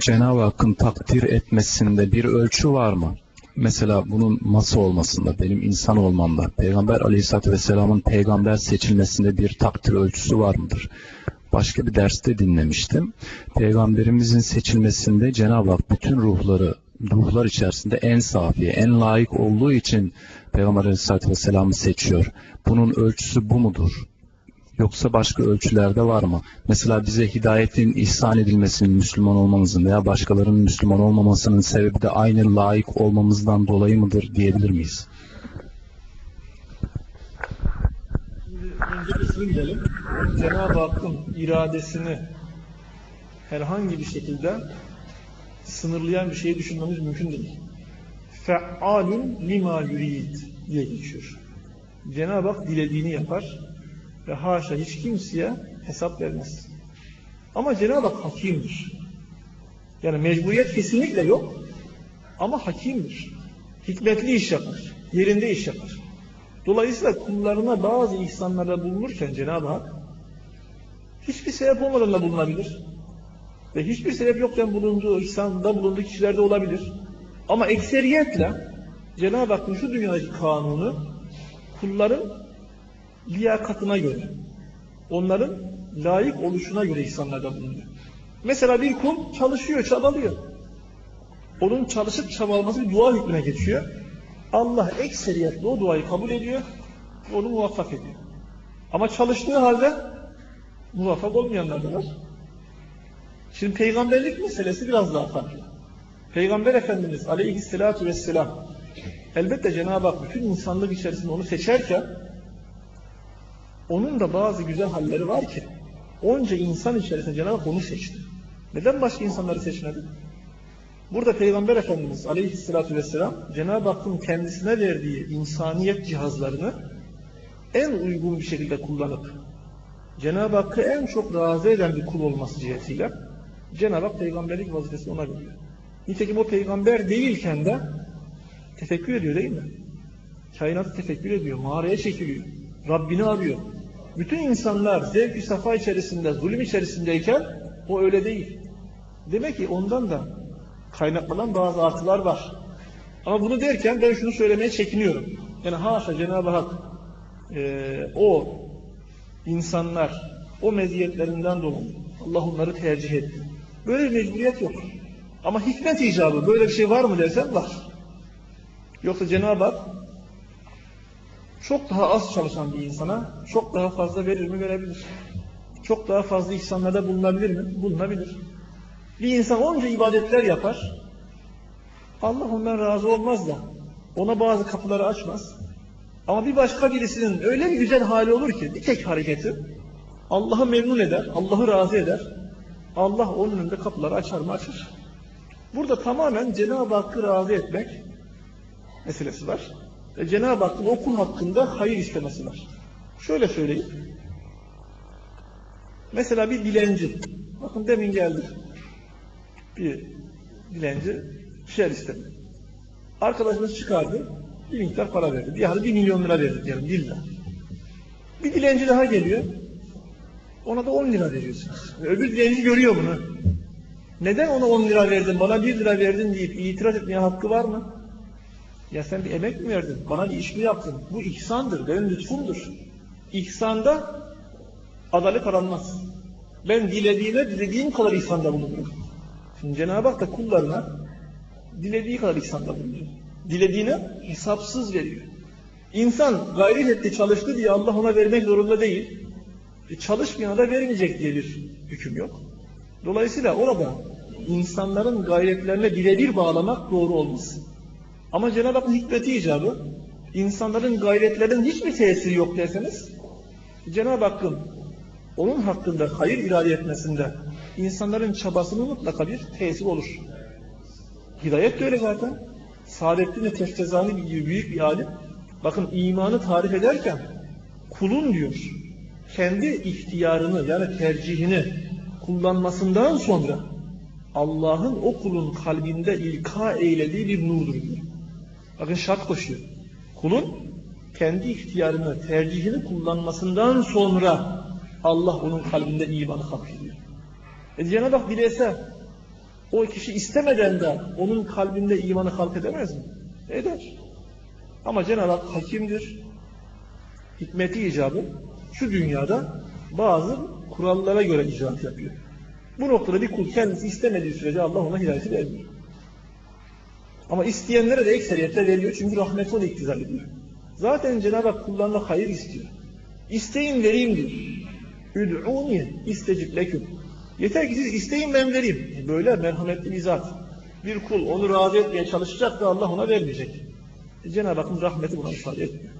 Cenab-ı Hakk'ın takdir etmesinde bir ölçü var mı? Mesela bunun masa olmasında, benim insan olmamda, Peygamber Aleyhisselatü Vesselam'ın peygamber seçilmesinde bir takdir ölçüsü var mıdır? Başka bir derste dinlemiştim. Peygamberimizin seçilmesinde Cenab-ı Hak bütün ruhları, ruhlar içerisinde en safi, en layık olduğu için Peygamber Aleyhisselatü Vesselam'ı seçiyor. Bunun ölçüsü bu mudur? Yoksa başka ölçülerde var mı? Mesela bize hidayetin ihsan edilmesinin Müslüman olmamızın veya başkalarının Müslüman olmamasının sebebi de aynı layık olmamızdan dolayı mıdır diyebilir miyiz? Önce. Cenab-ı Hakk'ın iradesini herhangi bir şekilde sınırlayan bir şeyi düşünmemiz mümkün değil. Fe'alun lima yurid diye geçiyor. Cenab-ı Hak dilediğini yapar ve haşa hiç kimseye hesap vermez. Ama Cenab-ı Hak hakimdir. Yani mecburiyet kesinlikle yok ama hakimdir. Hikmetli iş yapar, yerinde iş yapar. Dolayısıyla kullarına bazı ihsanlarda bulunurken Cenab-ı Hak hiçbir sebep olmadan da bulunabilir. Ve hiçbir sebep yokken bulunduğu, ihsanda bulunduğu kişilerde olabilir. Ama ekseriyetle Cenab-ı Hakk'ın şu dünyadaki kanunu kulların liyakatına göre, onların layık oluşuna göre ihsanlarda bulunuyor. Mesela bir kul çalışıyor, çabalıyor. Onun çalışıp çabalaması bir dua hükmüne geçiyor. Allah ekseriyetle o duayı kabul ediyor onu muvaffak ediyor. Ama çalıştığı halde muvaffak olmayanlar da var. Şimdi peygamberlik meselesi biraz daha farklı. Peygamber Efendimiz aleyhissalatu vesselam elbette Cenab-ı Hak bütün insanlık içerisinde onu seçerken onun da bazı güzel halleri var ki onca insan içerisinde Cenab-ı Hak onu seçti. Neden başka insanları seçmedi? Burada Peygamber Efendimiz aleyhissalatü vesselam Cenab-ı Hakk'ın kendisine verdiği insaniyet cihazlarını en uygun bir şekilde kullanıp Cenab-ı Hakk'ı en çok razı eden bir kul olması cihetiyle Cenab-ı Hak peygamberlik vazifesini ona veriyor. Nitekim o peygamber değilken de tefekkür ediyor değil mi? Kainatı tefekkür ediyor, mağaraya çekiliyor, Rabbini arıyor. Bütün insanlar zevk-i safa içerisinde, zulüm içerisindeyken o öyle değil. Demek ki ondan da kaynaklanan bazı artılar var. Ama bunu derken ben şunu söylemeye çekiniyorum. Yani haşa Cenab-ı Hak e, o insanlar o meziyetlerinden dolayı Allah onları tercih etti. Böyle bir mecburiyet yok. Ama hikmet icabı böyle bir şey var mı dersen var. Yoksa Cenab-ı Hak çok daha az çalışan bir insana çok daha fazla verir mi verebilir. Çok daha fazla ihsanlarda bulunabilir mi? Bulunabilir. Bir insan onca ibadetler yapar. Allah ondan razı olmaz da ona bazı kapıları açmaz. Ama bir başka birisinin öyle bir güzel hali olur ki bir tek hareketi Allah'ı memnun eder, Allah'ı razı eder. Allah onun önünde kapıları açar mı açar. Burada tamamen Cenab-ı Hakk'ı razı etmek meselesi var. Ve Cenab-ı Hakk'ın o kul hakkında hayır istemesi var. Şöyle söyleyeyim. Mesela bir dilenci. Bakın demin geldi. Bir dilenci şeyler istedi. Arkadaşımız çıkardı. Bir miktar para verdi. Yani bir milyon lira verdi diyelim. Lilla. Bir dilenci daha geliyor. Ona da 10 lira veriyorsunuz. Ve öbür dilenci görüyor bunu. Neden ona 10 lira verdin, bana 1 lira verdin deyip itiraz etmeye hakkı var mı? Ya sen bir emek mi verdin? Bana bir iş mi yaptın? Bu ihsandır, benim lütfumdur. İhsanda adalet aranmaz. Ben dilediğine dilediğim kadar ihsanda bulunurum. Şimdi Cenab-ı Hak da kullarına dilediği kadar ihsanda bulunuyor. Dilediğine hesapsız veriyor. İnsan gayret etti, çalıştı diye Allah ona vermek zorunda değil. E çalışmayana da vermeyecek diye bir hüküm yok. Dolayısıyla orada insanların gayretlerine birebir bağlamak doğru olmaz. Ama Cenab-ı Hakk'ın hikmeti icabı insanların gayretlerinin hiçbir tesiri yok derseniz Cenab-ı Hakk'ın onun hakkında hayır irade etmesinde insanların çabasının mutlaka bir tesir olur. Hidayet de öyle zaten. Saadettin Teftezani gibi büyük bir alim bakın imanı tarif ederken kulun diyor kendi ihtiyarını yani tercihini kullanmasından sonra Allah'ın o kulun kalbinde ilka eylediği bir nurdur diyor. Bakın şart koşuyor. Kulun kendi ihtiyarını, tercihini kullanmasından sonra Allah onun kalbinde imanı hak ediyor. E Cenab-ı Hak dilese o kişi istemeden de onun kalbinde imanı halk edemez mi? Eder. Ama Cenab-ı Hak hakimdir. Hikmeti icabı şu dünyada bazı kurallara göre icraat yapıyor. Bu noktada bir kul kendisi istemediği sürece Allah ona hidayeti vermiyor. Ama isteyenlere de ekseriyetle veriyor çünkü rahmeti onu iktizal ediyor. Zaten Cenab-ı Hak kullarına hayır istiyor. İsteyin vereyim diyor. Üd'uni istecib leküm. Yeter ki siz isteyin ben vereyim. Böyle merhametli bir zat. Bir kul onu razı etmeye çalışacak da Allah ona vermeyecek. Cenab-ı Hakk'ın rahmeti buna ifade etmiyor.